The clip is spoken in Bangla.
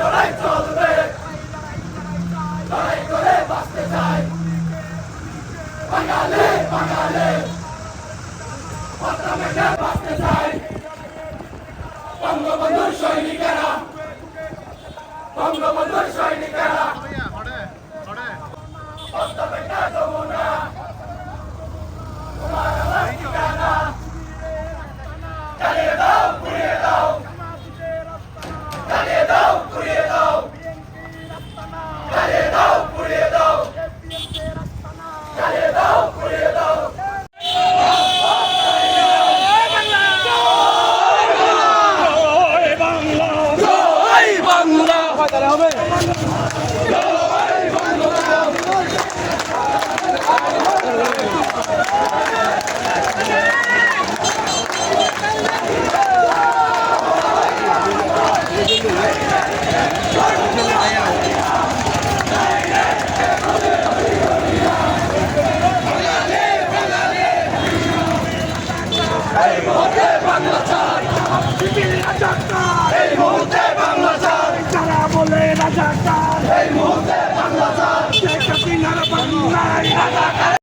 লড়াই চলবে। লড়াই করে বাঁচতে চাই। বাঙালি বাঙালি। বাঁচতে চাই। বঙ্গবন্ধুর সৈনিকেরা বঙ্গবন্ধুর সৈনিকেরা। এই মুহূর্তে বাংলা চাই যারা বলে এই মুহূর্তে বাংলা চাই শেখ হাসিনার বাংলায় রাজাকার